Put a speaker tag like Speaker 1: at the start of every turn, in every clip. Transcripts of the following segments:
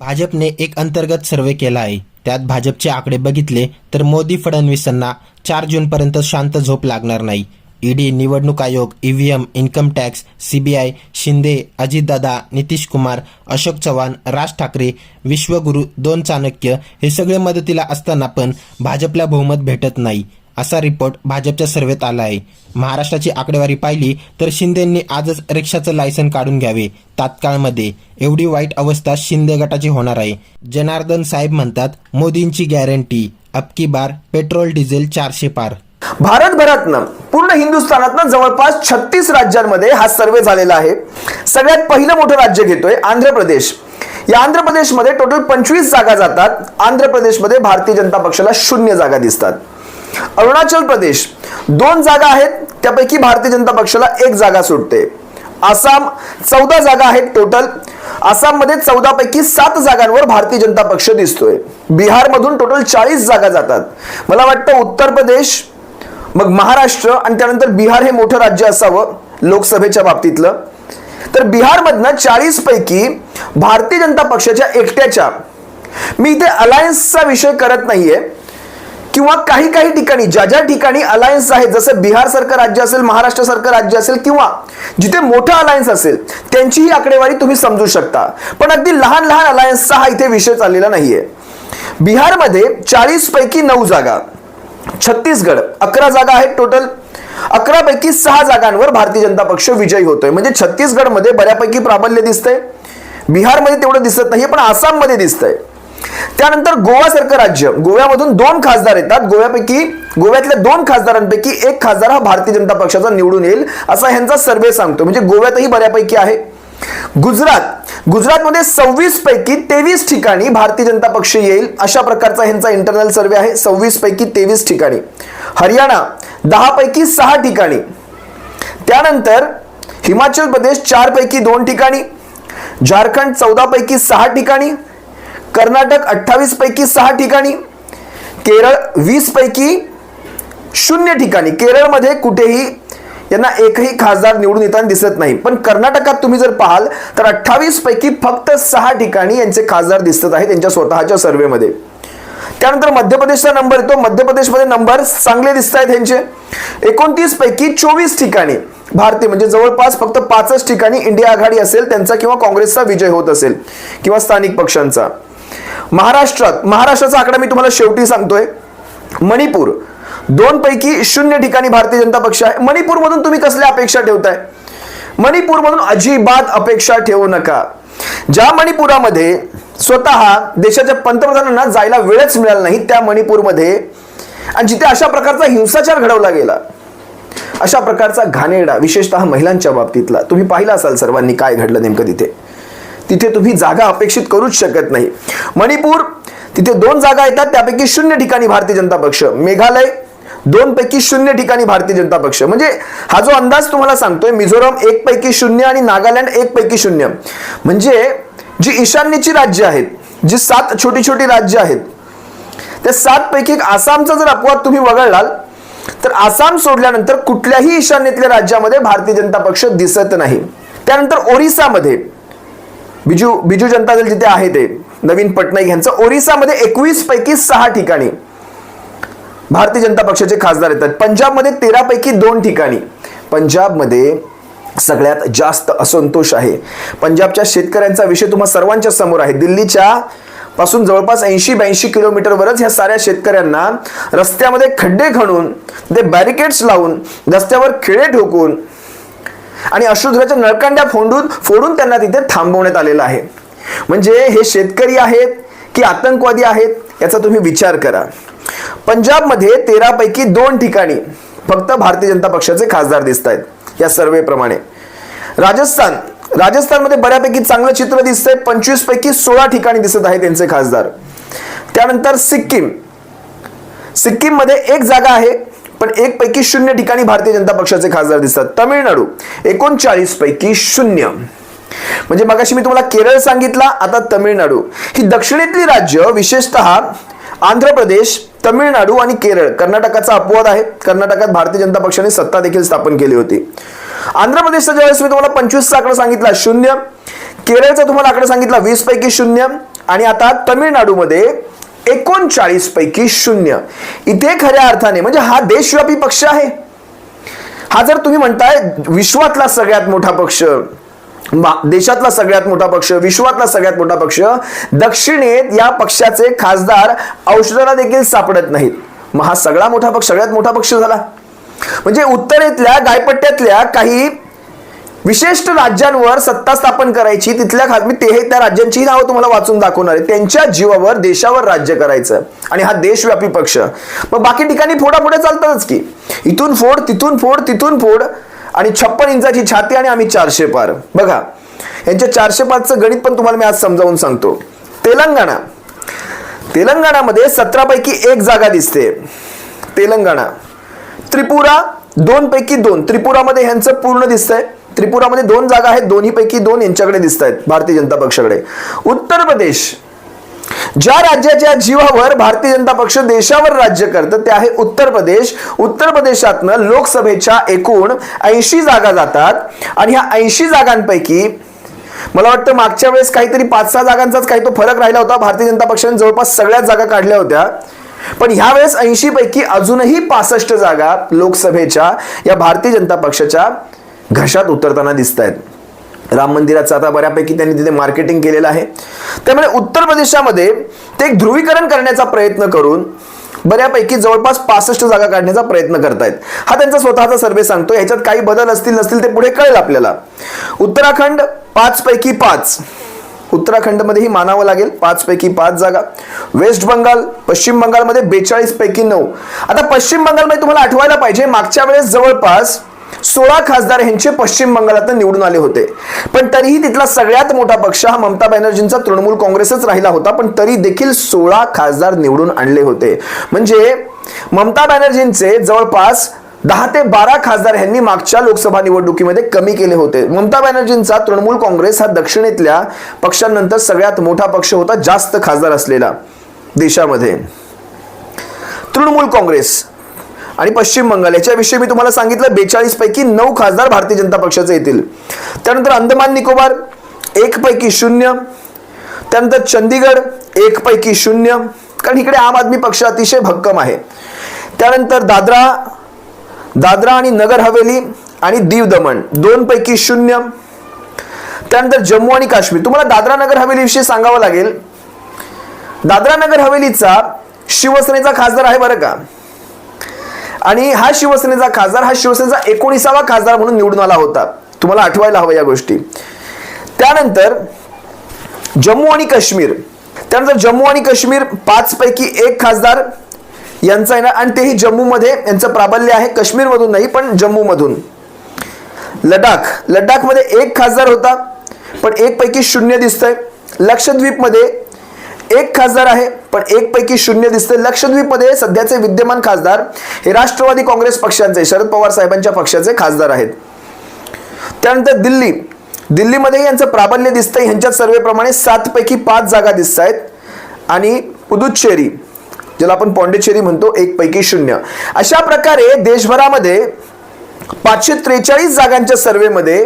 Speaker 1: भाजपने एक अंतर्गत सर्वे केला आहे. त्यात भाजपचे आकडे बघितले तर मोदी फडणवीसांना चार जूनपर्यंत शांत झोप लागणार नाही. ईडी निवडणूक आयोग EVM income tax CBI Shinde Ajitdada Nitish Kumar Ashok Chavan Raj Thackeray विश्वगुरू दोन चाणक्य हे सगळे मदतीला असताना पण भाजपला बहुमत भेटत नाही. असा रिपोर्ट भाजपच्या सर्वेत आला आहे महाराष्ट्राची आकडेवारी पाहिली तर शिंदेंनी आजच रिक्षाचं लायसन काढून घ्यावे तात्काळमध्ये. एवढी वाईट अवस्था शिंदे गटाची होणार आहे. जनार्दन साहेब म्हणतात मोदींची गॅरंटी अबकी बार पेट्रोल डिझेल चारशे पार.
Speaker 2: भारतभरातनं पूर्ण हिंदुस्थानातनं जवळपास छत्तीस राज्यांमध्ये हा सर्वे झालेला आहे. सगळ्यात पहिलं मोठं राज्य घेतोय आंध्र प्रदेश. या आंध्र प्रदेशमध्ये टोटल पंचवीस जागा जातात. आंध्र प्रदेशमध्ये भारतीय जनता पक्षाला शून्य जागा दिसतात. अरुणाचल प्रदेश. दोन जागा आहेत त्यापैकी भारतीय जनता पक्षाला एक जागा सुटते. आसाम चौदा जागा आहेत टोटल आसाममध्ये चौदा पैकी सात जागांवर भारतीय जनता पक्ष दिसतोय. बिहारमधून टोटल चाळीस जागा जातात. मला वाटतं उत्तर प्रदेश मग महाराष्ट्र आणि त्यानंतर बिहार हे मोठं राज्य असावं लोकसभेच्या बाबतीतलं. तर बिहारमधनं चाळीस पैकी भारतीय जनता पक्षाच्या एकट्याच्या. मी इथे अलायन्सचा विषय करत नाहीये. किंवा काही काही ठिकाणी ज्या ज्या ठिकाणी अलायन्स आहेत जसं बिहार सारखं राज्य असेल महाराष्ट्र सारखं राज्य असेल किंवा जिथे मोठं अलायन्स असेल त्यांची ही आकडेवारी तुम्ही समजू शकता. पण अगदी लहान लहान अलायन्सचा हा इथे विषय चाललेला नाहीये. बिहारमध्ये चाळीस पैकी नऊ जागा छत्तीसगड अकरा जागा आहेत टोटल अकरा पैकी सहा जागांवर भारतीय जनता पक्ष विजयी होतोय. म्हणजे छत्तीसगडमध्ये बऱ्यापैकी प्राबल्य दिसतंय. बिहारमध्ये तेवढं दिसत नाही पण आसाममध्ये दिसतंय. त्यानंतर गोवा सारखं राज्य. गोव्यामधून दोन खासदार येतात. गोव्यापैकी गोव्यातल्या दोन खासदारांपैकी एक खासदार हा भारतीय जनता पक्षाचा निवडून येईल असा ह्यांचा सर्वे सांगतो. म्हणजे गोव्यातही बऱ्यापैकी आहे. गुजरात. गुजरातमध्ये सव्वीस पैकी तेवीस ठिकाणी भारतीय जनता पक्ष येईल अशा प्रकारचा ह्यांचा इंटरनल सर्वे आहे. सव्वीस पैकी तेवीस ठिकाणी. हरियाणा दहा पैकी सहा ठिकाणी. त्यानंतर हिमाचल प्रदेश चार पैकी दोन ठिकाणी. झारखंड चौदा पैकी सहा ठिकाणी. कर्नाटक अठ्ठावीस पैकी सहा ठिकाणी केरळ वीस पैकी शून्य ठिकाणी. केरळमध्ये कुठेही यांना एकही खासदार निवडून येताना दिसत नाही. पण कर्नाटकात तुम्ही जर पाहाल तर अठ्ठावीस पैकी फक्त सहा ठिकाणी यांचे खासदार दिसत आहेत त्यांच्या स्वतःच्या सर्वेमध्ये. त्यानंतर मध्य प्रदेशचा नंबर येतो. मध्य प्रदेशमध्ये नंबर चांगले दिसत आहेत यांचे. एकोणतीस पैकी चोवीस ठिकाणी. भारतीय म्हणजे जवळपास फक्त पाचच ठिकाणी इंडिया आघाडी असेल त्यांचा किंवा काँग्रेसचा विजय होत असेल किंवा स्थानिक पक्षांचा. महाराष्ट्रात महाराष्ट्राचा आकडा मी तुम्हाला शेवटी सांगतोय. मणिपूर. दोन पैकी शून्य ठिकाणी भारतीय जनता पक्ष आहे. मणिपूरमधून तुम्ही कसल्या अपेक्षा ठेवताय? मणिपूरमधून अजिबात अपेक्षा ठेवू नका. ज्या मणिपुरामध्ये स्वतः देशाच्या पंतप्रधानांना जायला वेळच मिळाला नाही त्या मणिपूरमध्ये आणि जिथे अशा प्रकारचा हिंसाचार घडवला गेला अशा प्रकारचा घाणेरडा विशेषतः महिलांच्या बाबतीतला तुम्ही पाहिला असाल सर्वांनी काय घडलं नेमकं तिथे. तिथे तुम्ही जागा अपेक्षित करूच शकत नाही. मणिपूर तिथे दोन जागा येतात त्यापैकी शून्य ठिकाणी भारतीय जनता पक्ष. मेघालय दोन पैकी शून्य ठिकाणी भारतीय जनता पक्ष. म्हणजे हा जो अंदाज तुम्हाला सांगतोय मिझोरम एक पैकी शून्य आणि नागालँड एक पैकी शून्य. म्हणजे जी ईशान्येची राज्य आहेत जी सात छोटी छोटी राज्य आहेत त्या सात पैकी एक आसामचा जर अपवाद तुम्ही वगळलाल तर आसाम सोडल्यानंतर कुठल्याही ईशान्येतल्या राज्यामध्ये भारतीय जनता पक्ष दिसत नाही. त्यानंतर ओरिसामध्ये बिजू बिजू जनता दल जिथे आहे ते नवीन पटनाईक यांचं. ओरिसामध्ये एकवीस पैकी सहा ठिकाणी भारतीय जनता पक्षाचे खासदार येतात. पंजाबमध्ये तेरा पैकी दोन ठिकाणी. पंजाबमध्ये सगळ्यात जास्त असंतोष आहे. पंजाबच्या शेतकऱ्यांचा विषय तुम्हा सर्वांच्या समोर आहे. दिल्लीच्या पासून जवळपास ऐंशी ब्याऐंशी किलोमीटरवरच ह्या साऱ्या शेतकऱ्यांना रस्त्यामध्ये खड्डे खणून ते बॅरिकेड्स लावून रस्त्यावर खिळे ठोकून आणि अश्रुधुराच्या नळकांड्या फोडून फोडून त्यांना तिथे थांबवण्यात आलेलं आहे. म्हणजे हे शेतकरी आहेत की आतंकवादी आहेत याचा तुम्ही विचार करा. पंजाबमध्ये तेरापैकी दोन ठिकाणी फक्त भारतीय जनता पक्षाचे खासदार दिसत आहेत या सर्वेप्रमाणे. राजस्थान राजस्थानमध्ये बऱ्यापैकी चांगलं चित्र दिसतंय पंचवीस पैकी सोळा ठिकाणी दिसत आहे त्यांचे खासदार. त्यानंतर सिक्कीम. सिक्कीममध्ये एक जागा आहे पण एक पैकी शून्य ठिकाणी भारतीय जनता पक्षाचे खासदार दिसतात. तमिळनाडू एकोणचाळीस पैकी शून्य. म्हणजे मगाशी मी तुम्हाला केरळ सांगितला आता तमिळनाडू. ही दक्षिणेतली राज्य विशेषतः आंध्र प्रदेश तमिळनाडू आणि केरळ कर्नाटकाचा अपवाद आहे. कर्नाटकात भारतीय जनता पक्षाने सत्ता देखील स्थापन केली होती. आंध्र प्रदेशचा ज्यावेळेस मी तुम्हाला पंचवीसचा आकडा सांगितला शून्य. केरळचा तुम्हाला आकडा सांगितला वीस पैकी शून्य. आणि आता तमिळनाडूमध्ये एकोणचाळीस पैकी शून्य. इथे खऱ्या अर्थाने म्हणजे हा देशव्यापी पक्ष आहे. हा जर तुम्ही म्हणताय विश्वातला सगळ्यात मोठा पक्ष देशातला सगळ्यात मोठा पक्ष विश्वातला सगळ्यात मोठा पक्ष दक्षिणेत या पक्षाचे खासदार औषधाला देखील सापडत नाहीत. मग हा सगळा मोठा पक्ष सगळ्यात मोठा पक्ष झाला. म्हणजे उत्तरेतल्या गायपट्ट्यातल्या काही विशिष्ट राज्यांवर सत्ता स्थापन करायची तिथल्या खास मी ते त्या राज्यांची नावं तुम्हाला वाचून दाखवणार आहे. त्यांच्या जीवावर देशावर राज्य करायचं. आणि हा देशव्यापी पक्ष. मग बाकी ठिकाणी फोडाफोडे चालतातच की. इथून फोड तिथून फोड तिथून फोड. आणि छप्पन इंचाची छाती आणि आम्ही चारशे पार. बघा यांच्या चारशे पाचचं गणित पण तुम्हाला मी आज समजावून सांगतो. तेलंगणा. तेलंगणामध्ये सतरापैकी एक जागा दिसते. तेलंगणा. त्रिपुरा दोन पैकी दोन. त्रिपुरामध्ये ह्यांचं पूर्ण दिसतंय. त्रिपुरामध्ये दोन जागा आहेत. दोन्ही पैकी दोन यांच्याकडे दिसत आहेत भारतीय जनता पक्षाकडे. उत्तर प्रदेश. ज्या राज्याच्या जीवावर भारतीय जनता पक्ष देशावर राज्य करतं ते आहे उत्तर प्रदेश. उत्तर प्रदेशातनं लोकसभेच्या एकूण ऐंशी जागा जातात. आणि ह्या ऐंशी जागांपैकी मला वाटतं मागच्या वेळेस काहीतरी पाच सहा जागांचाच काही तो फरक राहिला होता. भारतीय जनता पक्षाने जवळपास सगळ्याच जागा काढल्या होत्या. पण ह्यावेळेस ऐंशी पैकी अजूनही पासष्ट जागा लोकसभेच्या या भारतीय जनता पक्षाच्या घशात उतरताना दिसत आहेत राम मंदिराचं आता बऱ्यापैकी त्यांनी तिथे मार्केटिंग केलेलं आहे. त्यामुळे उत्तर प्रदेशामध्ये ते एक ध्रुवीकरण करण्याचा प्रयत्न करून बऱ्यापैकी जवळपास पासष्ट जागा काढण्याचा प्रयत्न करतायत. हा त्यांचा स्वतःचा सर्वे सांगतो ह्याच्यात काही बदल असतील नसतील ते पुढे कळेल आपल्याला. उत्तराखंड पाच पैकी पाच. उत्तराखंडमध्येही मानावं लागेल पाच पैकी पाच जागा. वेस्ट बंगाल पश्चिम बंगालमध्ये बेचाळीस पैकी नऊ. आता पश्चिम बंगालमध्ये तुम्हाला आठवायला पाहिजे मागच्या वेळेस जवळपास सोळा खासदार ह्यांचे पश्चिम बंगालात निवडून आले होते. पण तरीही तिथला सगळ्यात मोठा पक्ष हा ममता बॅनर्जींचा तृणमूल काँग्रेसच राहिला होता पण तरी देखील सोळा खासदार निवडून आणले होते. म्हणजे ममता बॅनर्जींचे जवळपास दहा ते बारा खासदार यांनी मागच्या लोकसभा निवडणुकीमध्ये कमी केले होते. ममता बॅनर्जींचा तृणमूल काँग्रेस हा दक्षिणेतल्या पक्षांनंतर सगळ्यात मोठा पक्ष होता जास्त खासदार असलेला देशामध्ये. तृणमूल काँग्रेस आणि पश्चिम बंगाल. याच्याविषयी मी तुम्हाला सांगितलं बेचाळीस पैकी नऊ खासदार भारतीय जनता पक्षाचे येतील. त्यानंतर अंदमान निकोबार एक पैकी शून्य. त्यानंतर चंदीगड एक पैकी शून्य. कारण इकडे आम आदमी पक्ष अतिशय भक्कम आहे. त्यानंतर दादरा दादरा आणि नगर हवेली आणि दीव दमण दोन पैकी शून्य. त्यानंतर जम्मू आणि काश्मीर. तुम्हाला दादरा नगर हवेलीविषयी सांगावं लागेल. दादरा नगर हवेलीचा शिवसेनेचा खासदार आहे बरं का? आणि हा शिवसेनेचा खासदार हा शिवसेनेचा एकोणीसावा खासदार म्हणून निवडून आला होता. तुम्हाला आठवायला हवं या गोष्टी. त्यानंतर जम्मू आणि काश्मीर. त्यानंतर जम्मू आणि काश्मीर पाच पैकी एक खासदार यांचा आहे ना आणि तेही जम्मूमध्ये यांचं प्राबल्य आहे. काश्मीरमधून नाही पण जम्मूमधून. लडाख. लडाखमध्ये एक खासदार होता पण एक पैकी शून्य दिसतंय. लक्षद्वीपमध्ये एक खासदार आहे पण एक पैकी शून्य दिसतंय. लक्षद्वीपमध्ये सध्याचे विद्यमान खासदार हे राष्ट्रवादी काँग्रेस पक्षांचे शरद पवार साहेबांच्या पक्षाचे खासदार आहेत. त्यानंतर दिल्ली. दिल्लीमध्ये यांचं प्राबल्य दिसतंय. ह्यांच्या सर्वेप्रमाणे सात पैकी पाच जागा दिसत आहेत आणि पुदुच्चेरी ज्याला आपण पॉंडिचेरी म्हणतो एक पैकी शून्य. अशा प्रकारे देशभरामध्ये पाचशे त्रेचाळीस जागांच्या सर्वेमध्ये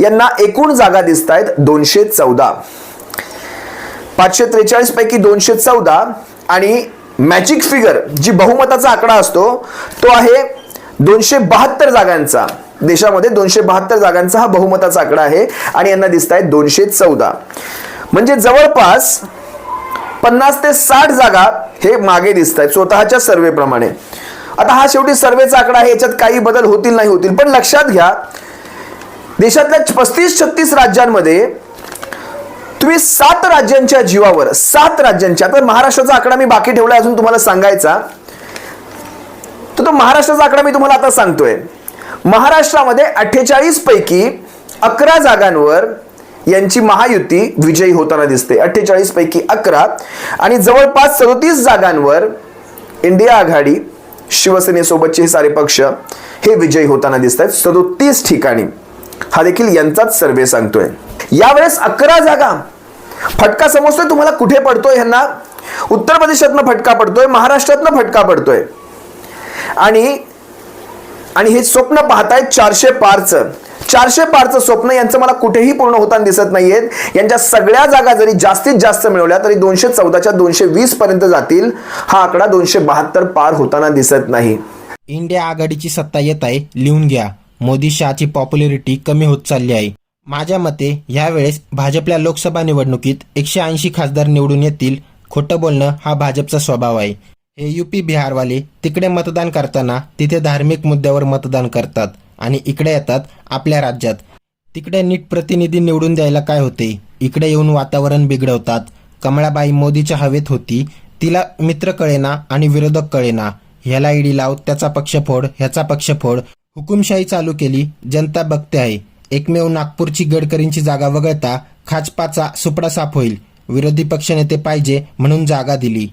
Speaker 2: यांना एकूण जागा दिसत आहेत दोनशे चौदा. पाचशे त्रेचाळीस पैकी दोनशे चौदा. आणि मॅजिक फिगर जी बहुमताचा आकडा असतो तो आहे दोनशे बहात्तर जागांचा. देशामध्ये दोनशे बहात्तर जागांचा हा बहुमताचा आकडा आहे आणि यांना दिसत आहेत दोनशे चौदा. म्हणजे जवळपास पन्नास ते साठ जागा हे मागे दिसत आहेत स्वतःच्या सर्वेप्रमाणे आता हा शेवटी सर्वेचा आकडा आहे याच्यात काही बदल होतील नाही होतील. पण लक्षात घ्या देशातल्या पस्तीस छत्तीस राज्यांमध्ये पृथ्वी सात राज्यांच्या जीवावर सात राज्यांच्या. तर महाराष्ट्राचा आकडा मी बाकी ठेवला अजून तुम्हाला सांगायचा. तर तो महाराष्ट्राचा आकडा मी तुम्हाला आता सांगतोय. महाराष्ट्रामध्ये अठ्ठेचाळीस पैकी अकरा जागांवर यांची महायुती विजयी होताना दिसते. अठ्ठेचाळीस पैकी अकरा. आणि जवळपास सदोतीस जागांवर इंडिया आघाडी शिवसेनेसोबतचे हे सारे पक्ष हे विजयी होताना दिसत आहेत सदोतीस ठिकाणी. हा देखील यांचाच सर्वे सांगतोय. यावेळेस अकरा जागा फटका समजतोय तुम्हाला कुठे पडतोय ह्यांना? उत्तर प्रदेशातनं फटका पडतोय महाराष्ट्रातनं फटका पडतोय. आणि आणि हे स्वप्न पाहतायत चारशे पारचं. चारशे पारचं स्वप्न यांचं मला कुठेही पूर्ण होताना दिसत नाहीयेत. यांच्या सगळ्या जागा जरी जास्तीत जास्त मिळवल्या तरी दोनशे चौदाच्या दोनशे वीस पर्यंत जातील. हा आकडा दोनशे बहात्तर पार होताना दिसत नाही.
Speaker 1: इंडिया आघाडीची सत्ता येत आहे लिहून घ्या. मोदी शहाची पॉप्युलरिटी कमी होत चालली आहे. माझ्या मते यावेळेस भाजपला लोकसभा निवडणुकीत एकशे ऐंशी खासदार निवडून येतील खोटं बोलणं हा भाजपचा स्वभाव आहे. हे यूपी बिहारवाले तिकडे मतदान करताना तिथे धार्मिक मुद्द्यावर मतदान करतात आणि इकडे येतात आपल्या राज्यात. तिकडे नीट प्रतिनिधी निवडून द्यायला काय होते? इकडे येऊन वातावरण बिघडवतात. कमळाबाई मोदीच्या हवेत होती तिला मित्र कळेना आणि विरोधक कळेना. ह्याला इडी लाव त्याचा पक्ष फोड ह्याचा पक्ष फोड हुकुमशाही चालू केली जनता बघते आहे. एकमेव नागपूरची गडकरींची जागा वगळता खाचपाचा सुपडा साफ होईल. विरोधी पक्षनेते पाहिजे म्हणून जागा दिली.